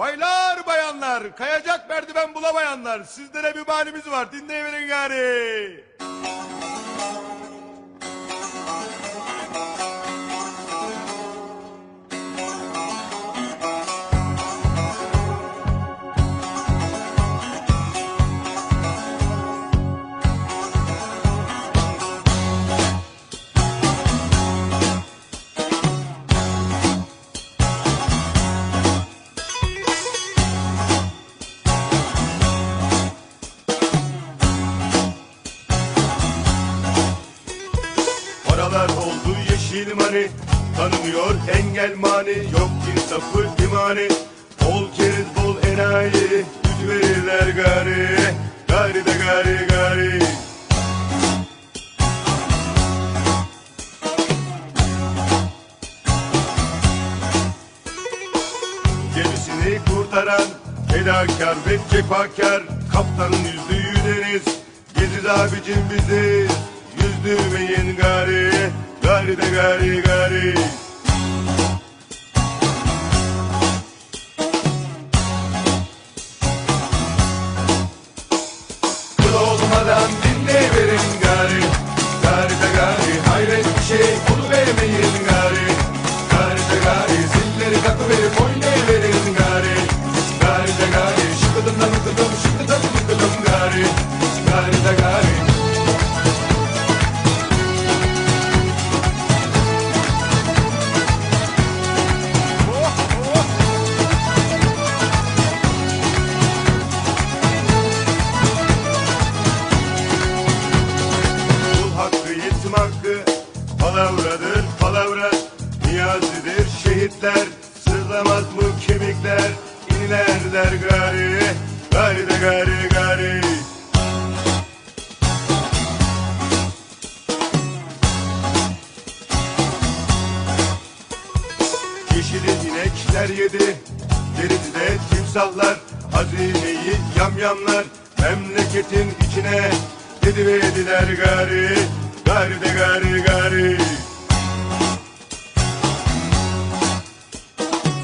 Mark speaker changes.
Speaker 1: Baylar bayanlar, kayacak merdiven bulamayanlar, sizlere bir halimiz var, dinleyiverin gari. Paralar oldu yeşil mani, tanımıyor engel mani, yok insafı imani. Bol keriz bol enayi, güç verirler gari, gari de gari gari. Gemisini kurtaran fedakar ve cefakar. Kaptanın yüzdüğü deniz Geziz abicim bizi Yüzdürmeyin gari Gari de gari gari. Kıl olmadan dinleyiverin gari Gari de gari. Hayret şey Bunu gari. Gari de gari zilleri takıverip oynayıverin gari. Gari de gari şıkıdım da mıkıdım şıkıdım mıkıdım Gari şehitler Sırlamaz mı kemikler. İnilerler gari Gari de gari gari. Yeşili inekler yedi Derizi de timsahlar. Hazineyi yamyamlar Memleketin içine. Dediverdiler gari Gari de gari gari